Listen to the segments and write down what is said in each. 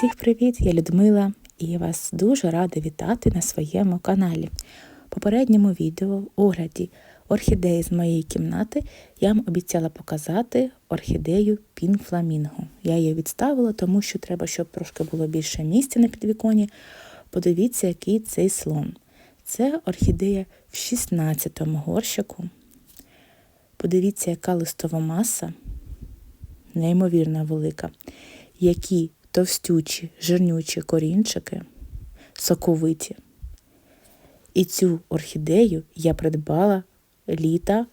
Всіх привіт! Я Людмила і я вас дуже рада вітати на своєму каналі. В попередньому відео в огляді орхідеї з моєї кімнати я вам обіцяла показати орхідею Flamingo. Я її відставила, тому що треба, щоб трошки було більше місця на підвіконі. Подивіться, який цей слон. Це орхідея в 16-му горщику. Подивіться, яка листова маса, неймовірно велика. Які товстючі, жирнючі корінчики, соковиті. І цю орхідею я придбала літа,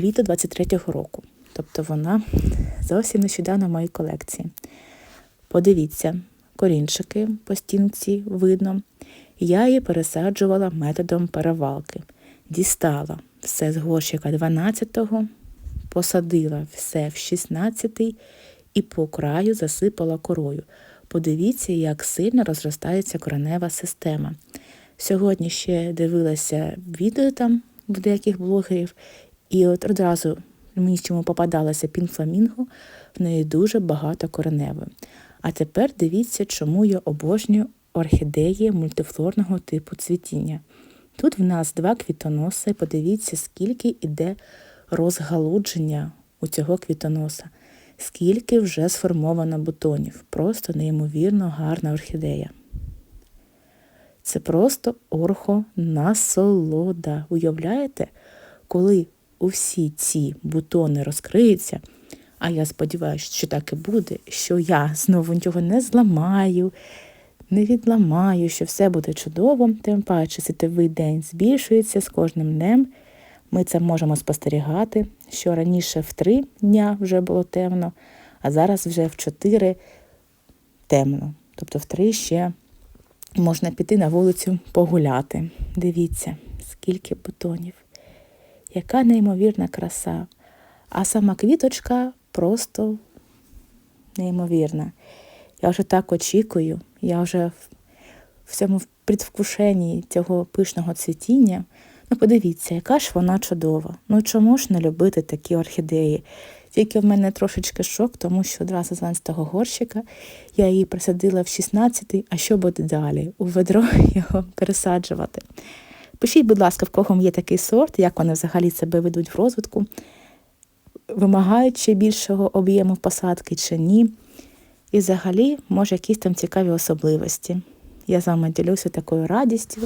літо 23-го року. Тобто вона зовсім нещодавно в моїй колекції. Подивіться, корінчики по стінці видно. Я її пересаджувала методом перевалки. Дістала все з горщика 12-го, посадила все в 16-й і по краю засипала корою. Подивіться, як сильно розростається коренева система. Сьогодні ще дивилася відео там в деяких блогерів, і от одразу мені чому попадалася пінфламінго, в неї дуже багато кореневої. А тепер дивіться, чому я обожнюю орхідеї мультифлорного типу цвітіння. Тут в нас два квітоноси, подивіться, скільки іде розгалудження у цього квітоноса скільки вже сформовано бутонів. Просто неймовірно гарна орхідея. Це просто орхонасолода. Уявляєте, коли усі ці бутони розкриються, а я сподіваюся, що так і буде, що я знову нічого не зламаю, не відламаю, що все буде чудово, тим паче світовий день збільшується з кожним днем. Ми це можемо спостерігати, що раніше в три дня вже було темно, а зараз вже в чотири темно. Тобто в три ще можна піти на вулицю погуляти. Дивіться, скільки бутонів, яка неймовірна краса. А сама квіточка просто неймовірна. Я вже так очікую, я вже в цьому предвкушенні цього пишного цвітіння. Ну, подивіться, яка ж вона чудова. Ну чому ж не любити такі орхідеї? Тільки в мене трошечки шок, тому що одразу з 12-го горщика я її присадила в 16-й, а що буде далі? У ведро його пересаджувати. Пишіть, будь ласка, в кого є такий сорт, як вони взагалі себе ведуть в розвитку, вимагають ще більшого об'єму посадки чи ні. І взагалі, може, якісь там цікаві особливості. Я з вами ділюся такою радістю.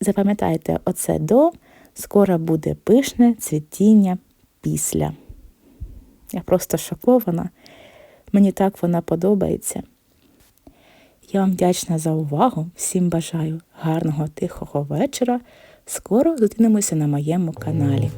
Запам'ятайте оце до, скоро буде пишне цвітіння після. Я просто шокована. Мені так вона подобається. Я вам вдячна за увагу. Всім бажаю гарного тихого вечора. Скоро зустрінемося на моєму каналі.